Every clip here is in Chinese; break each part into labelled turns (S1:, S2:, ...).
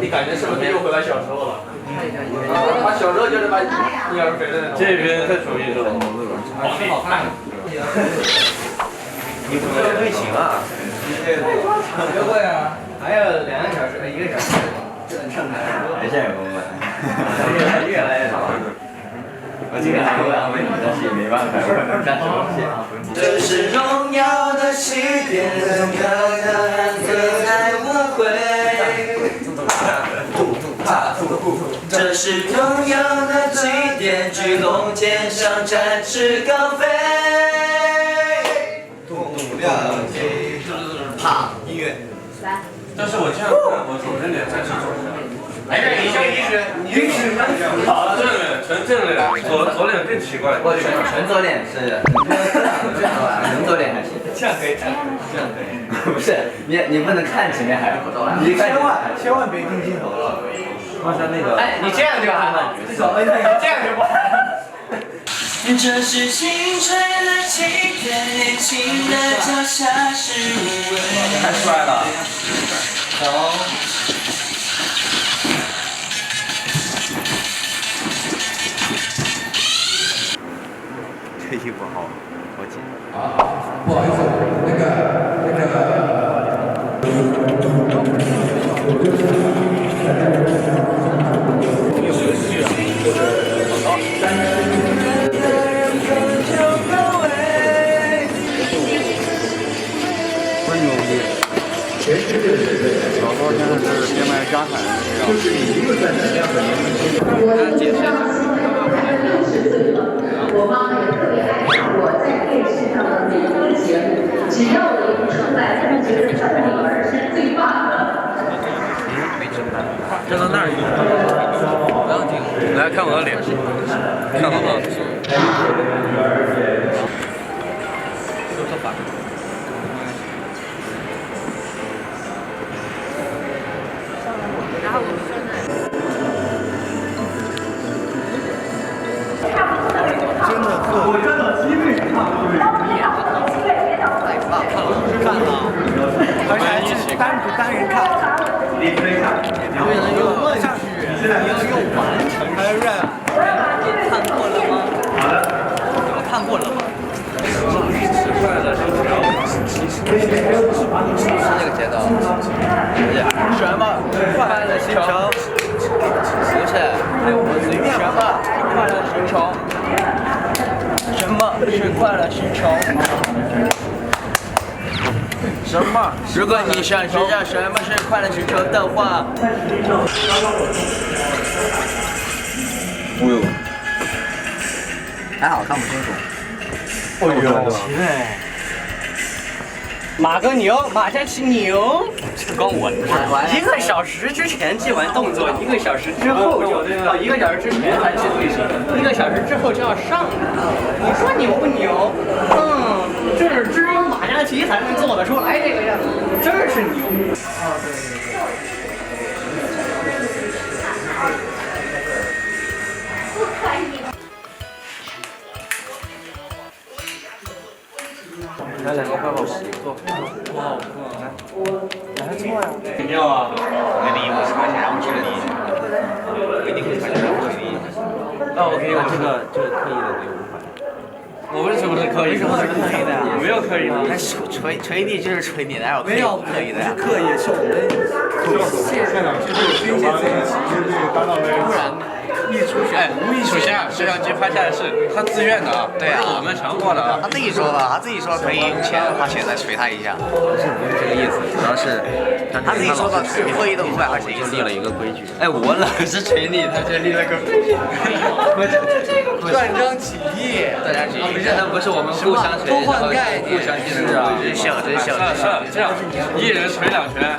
S1: 你感觉是不是又回来小时候了？他小时候就是把婴儿肥的那种这边太属于这种好看。
S2: 你不要队形啊？
S1: 约会啊，还有两个小时，一个小时。
S2: 还是有我越来越来越少。我今天还会安慰你，但是也没办法，暂时放弃。
S3: 这是荣耀的起点，可能可爱我会。这是荣耀的起点，巨龙肩上展翅高飞。啪，音乐来。
S1: 但是我这样看，我左正脸才是左正。
S3: 来这一生一世，一世
S1: 好了，纯正脸，左左脸更奇怪。
S2: 我全全左脸是，能左脸还行。
S1: 这样可以，这样可以。
S2: 不是，你你不能看前面还有多
S4: 你千万千万别盯镜头了。
S2: 放下那个。
S3: 哎，你这样就好了，
S4: 这小 A 那个
S3: 这样就不好。这是青春的起点，年轻的脚下是无畏。
S2: 太帅了。
S5: 我妈妈也特别爱看我在电视上的每一个节目，只要我一出来，他们觉得这个女儿是最棒的。
S1: 站到那儿，不要紧，来看我的脸，看好不好？
S4: 快乐星球？什么？
S2: 如果你想知道什么是快乐星球的话，还好看不清楚。
S3: 马哥牛，马下骑牛。
S2: 这光我
S3: 一个小时之前记完动作，一个小时之后就哦，一个小时之前才记队形，一个小时之后就要上了。你说牛不牛？嗯，这是只有马嘉祺才能做得出来这个样子，真是牛。
S2: 啊，对对对来两个快好洗做，多好看啊！
S1: 饮料啊，
S2: 那里五十块钱让我去理，我一定会反正让我理。
S1: 那我可以，
S2: 那这个这个刻意的给五百。
S1: 我为什么是刻意？
S2: 为什么是刻意的呀？
S1: 没有刻意的。
S2: 那吹吹吹地就是锤你，哪有没有刻意的呀？
S4: 刻意是我们
S1: 现场就是有发现，就是搭档的。
S2: 不然
S1: 一出现，无意出现，摄像机拍下来是他自愿的啊，
S2: 对啊
S1: 我们强迫的啊。
S2: 他自己说的，他自己说可以用钱花钱来锤他一下。不是不是这个意思，主要是他自己说的，你特意的五百块钱就立了一个规矩。哎，我老是锤你，他就立了个规矩。
S4: 断章取义。
S2: 大家注意，现在不是我们互相捶，
S4: 偷换概念
S2: 互相是啊，真笑真笑
S1: 是是这样，一人锤两拳，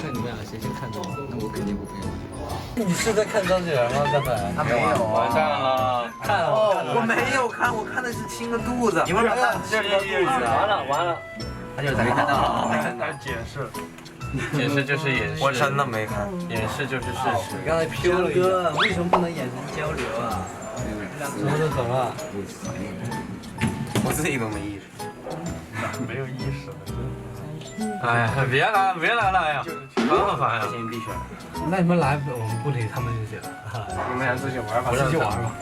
S3: 看
S4: 你们俩谁先看到？那我肯定不可以。你是在看张景元吗？刚才？
S2: 他没有
S1: 完蛋了，
S4: 看了。
S2: 我没有看，我看的是亲个肚子。你们看
S1: 这是肚子
S3: 完了完了，
S2: 他就是没看到。
S1: 他解释，解释就是掩饰。
S2: 我真的没看。
S1: 掩饰就是事实。
S4: 你刚才飘了一
S3: 哥，为什么不能眼神交流啊？
S4: 什么都懂了。
S2: 我自己都没意识。
S1: 没有意识了。哎呀，别来了，别来了，哎呀，烦不烦呀？
S3: 先闭选。
S4: 那你们来，我们不理他们就行。
S1: 你们俩自己玩吧，
S4: 自己玩吧。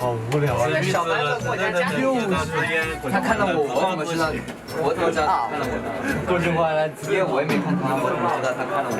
S4: 好无聊啊！
S3: 小白在我家家。
S2: 他看到我，我怎么知道？我怎么知道看到我？
S4: 说实话，来，
S2: 因为我也没看他，我怎么知道他看到我？